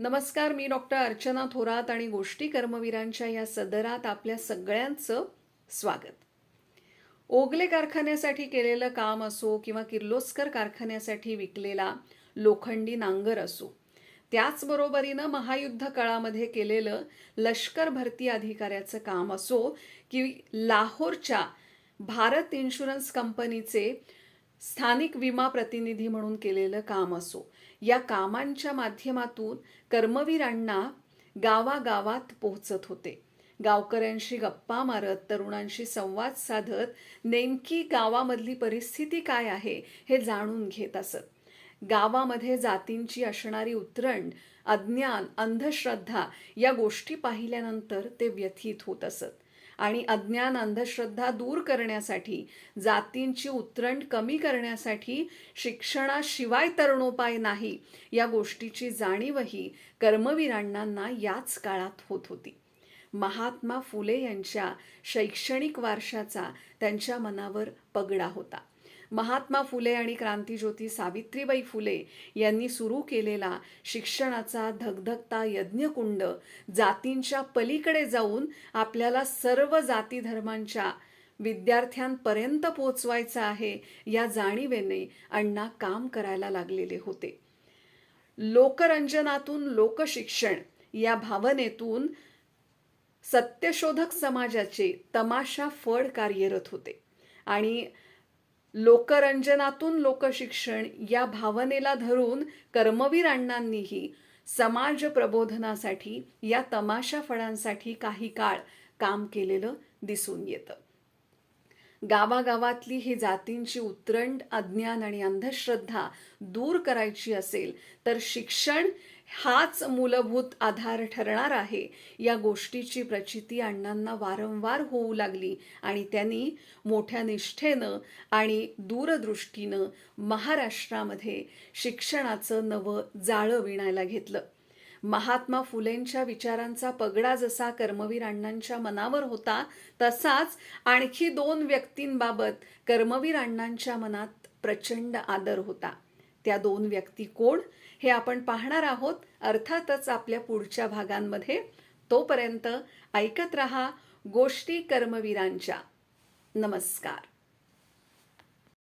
नमस्कार मी डॉक्टर अर्चना थोरात आणि गोष्टी कर्मवीरांच्या या सदरात आपल्या सगळ्यांचं स्वागत. ओगले कारखान्यासाठी केलेलं काम असो किंवा किर्लोस्कर कारखान्यासाठी विकलेला लोखंडी नांगर असो त्याचबरोबरीनं महायुद्ध काळामध्ये केलेलं लष्कर भरती अधिकाऱ्याचं काम असो की लाहोरच्या भारत इन्शुरन्स कंपनीचे स्थानिक विमा प्रतिनिधी म्हणून केलेलं काम असो. या कामांच्या माध्यमातून कर्मवीरांना गावागावात पोहोचत होते. गावकऱ्यांशी गप्पा मारत तरुणांशी संवाद साधत नेमकी गावामधली परिस्थिती काय आहे हे जाणून घेत असत. गावामध्ये जातींची असणारी उतरंड अज्ञान अंधश्रद्धा या गोष्टी पाहिल्यानंतर ते व्यथित होत असत. आणि अज्ञान अंधश्रद्धा दूर करण्यासाठी जातींची उतरंड कमी करण्यासाठी शिक्षणाशिवाय तरुणोपाय नाही या गोष्टीची जाणीवही कर्मवीरांना याच काळात होत होती. महात्मा फुले यांच्या शैक्षणिक वारशाचा त्यांच्या मनावर पगडा होता. महात्मा फुले आणि क्रांतीज्योती सावित्रीबाई फुले यांनी सुरू केलेला शिक्षणाचा धगधगता यज्ञकुंड जातींच्या पलीकडे जाऊन आपल्याला सर्व जाती धर्मांच्या विद्यार्थ्यांपर्यंत पोचवायचं आहे या जाणीवेने अण्णा काम करायला लागलेले होते. लोकरंजनातून लोकशिक्षण या भावनेतून सत्यशोधक समाजाचे तमाशा फड कार्यरत होते आणि लोकरंजनातून लोकशिक्षण या भावनेला धरून कर्मवीर अण्णांनीही समाज प्रबोधनासाठी या तमाशा फळांसाठी काही काळ काम केलेलं दिसून येतं. गावागावातली ही जातींची उतरंड अज्ञान आणि अंधश्रद्धा दूर करायची असेल तर शिक्षण हाच मूलभूत आधार ठरणार आहे. या गोष्टीची प्रचिती अण्णांना वारंवार होऊ लागली आणि त्यांनी मोठ्या निष्ठेनं आणि दूरदृष्टीनं महाराष्ट्रामध्ये शिक्षणाचं नवं जाळं विणायला घेतलं. महात्मा फुलेंच्या विचारांचा पगडा जसा कर्मवीर अण्णांच्या मनावर होता तसाच आणखी दोन व्यक्तींबाबत कर्मवीर अण्णांच्या मनात प्रचंड आदर होता. त्या दोन व्यक्ती कोण हे आपण पाहणार आहोत. अर्थातच आपल्या पुढच्या भागांमध्ये तोपर्यंत ऐकत रहा गोष्टी कर्मवीरांच्या. नमस्कार.